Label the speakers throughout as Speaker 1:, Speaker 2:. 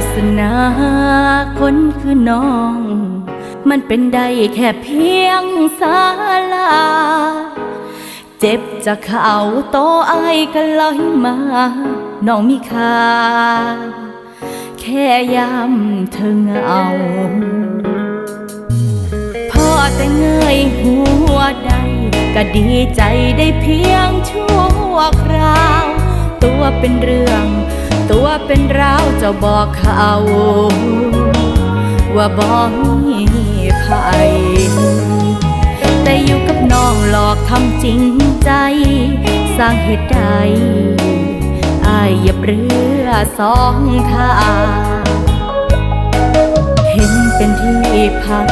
Speaker 1: วาสนาคนคือน้อง มันเป็นได้แค่เพียงสาลา เจ็บจากเขาโตอายกันลอยมา น้องมีค่า แค่ยามเธอเงาพอแต่เงยหัวใดก็ดีใจได้เพียงชั่วคราว ตัวเป็นเรื่อง ตัวเป็นราวเจ้าบอกเขาว่าบอมีใครแต่อยู่กับน้องหลอกทำจริงใจ สร้างเหตุใดอายอย่าเรือสองทางเห็นเป็นที่พัก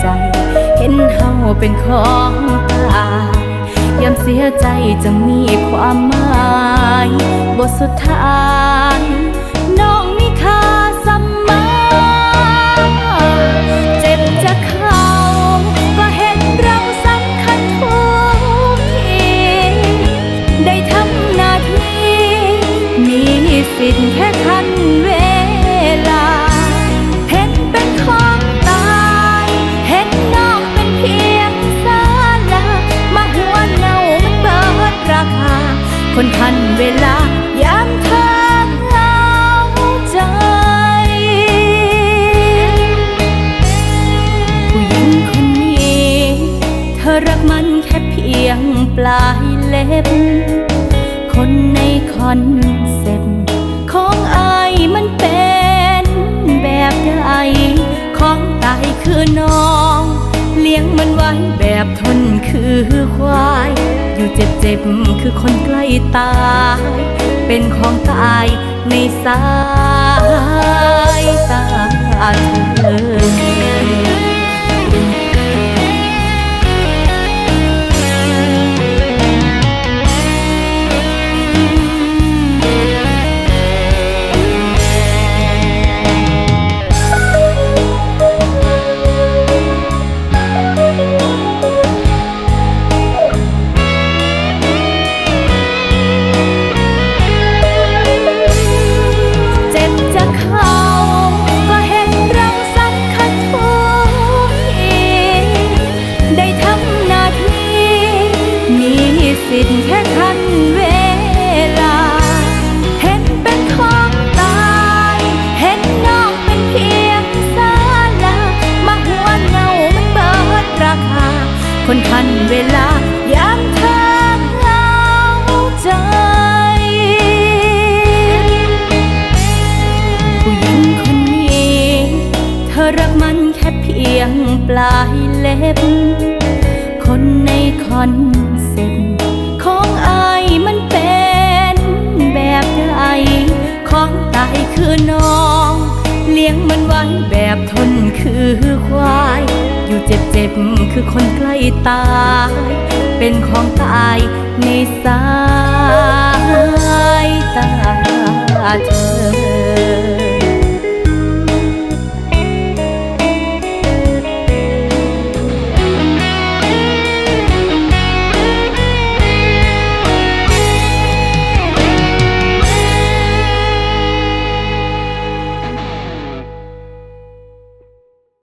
Speaker 1: ใจ เห็นเฮาเป็นของ ยามเสียใจจะมีความหมาย บทสุดท้าย คนทันเวลายามเธอเหงาใจ ผู้หญิงคนนี้ เธอรักมันแค่เพียงปลายเล็บ คนในคอนเซ็ปต์ของอายมันเป็นแบบใดของตายคือน้อง เลี้ยงมันไว้แบบทนคือควาย อยู่เจ็บๆคือคนใกล้ตาย เป็นของตายในสายิทธิ์แค่ทันเวลา เห็นเป็นของตาย เห็นน้องเป็นเพียงสาลามาหัวเงามันเบิดราคา คนทันเวลายามเธอเหงาใจ ผู้หญิงคนนี้ เธอรักมันแค่เพียงปลายเล็บ คนในคอน ลี้ยงมันไว้แบบทนคือควาย อยู่เจ็บเจ็บคือคนใกล้ตาย เป็นของตายในสายตาเธอ